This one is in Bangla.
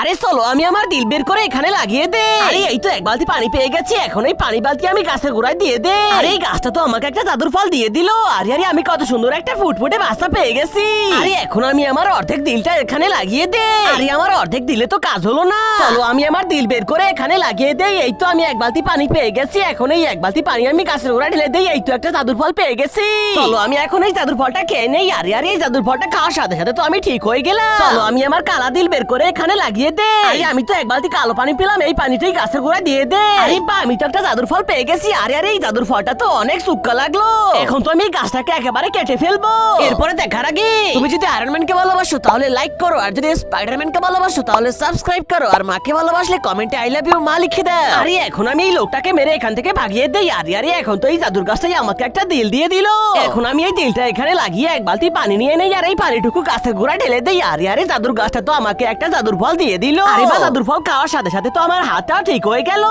আরে চলো আমি আমার দিল বের করে এখানে লাগিয়ে দে আরে এই তো এক বালতি পানি পেয়ে গেছি এখন এই পানি বালতি আমি গাছের গোড়ায় দিয়ে দে আরে এই গাছটা তো আমাকে একটা জাদুর ফল দিয়ে দিল। আরে আরে আমি কত সুন্দর একটা ফুটফুটে বাচ্চা পেয়ে গেছি। আরে এখন আমি আমার অর্ধেক দিলটা এখানে লাগিয়ে দে আরে আমার অর্ধেক দিলে তো কাজ হলো না। চলো আমি আমার দিল বের করে এখানে লাগিয়ে দেই। এই তো আমি এক বালতি পানি পেয়ে গেছি এখন এই এক বালতি পানি আমি গাছের গোড়ায় ঢেলে দেই। এই তো একটা জাদুর ফল পেয়ে গেছি। চলো আমি এখন এই জাদুর ফলটা খেয়ে নেই। আরে আরে এই জাদুর ফলটা খাওয়ার সাথে সাথে তো আমি ঠিক হয়ে গেলাম। চলো আমি আমার কালা দিল বের করে এখানে লাগিয়ে দে আরে আমি তো এক বালতি কালো পানি পেলাম এই পানিটাই গাছের গোড়ায় দিয়ে দে আরে বা আমি তো একটা জাদুর ফল পেয়ে গেছি আরে আরে এই জাদুর ফলটা তো অনেক সুক্কা লাগলো এখন তো আমি এই গাছটাকে একেবারে কেটে ফেলবো এরপরে দেখার আগে তুমি যদি আয়রন ম্যানকে ভালোবাসো তাহলে লাইক করো আর যদি স্পাইডারম্যানকে ভালোবাসো তাহলে সাবস্ক্রাইব করো আর মাকে ভালোবাসলে কমেন্টে আই লাভ ইউ মা লিখে দাও আরে এখন আমি এই লোকটাকে মেরে এখান থেকে ভাগিয়ে দেই আরে আরে এখন তো এই জাদুর গাছটাই আমাকে একটা দিল দিয়ে দিল এখন আমি এই দিলটা এখানে লাগিয়ে এক বালতি পানি নিয়ে নেই আর এই পানিটুকু গাছের গোড়ায় ঢেলে দেই আরে আরে জাদুর গাছটা তো আমাকে একটা জাদুর ফল দিয়ে দিল। আরে বাবা ফল খাওয়ার সাথে সাথে তো আমার হাতটা ঠিক হয়ে গেল।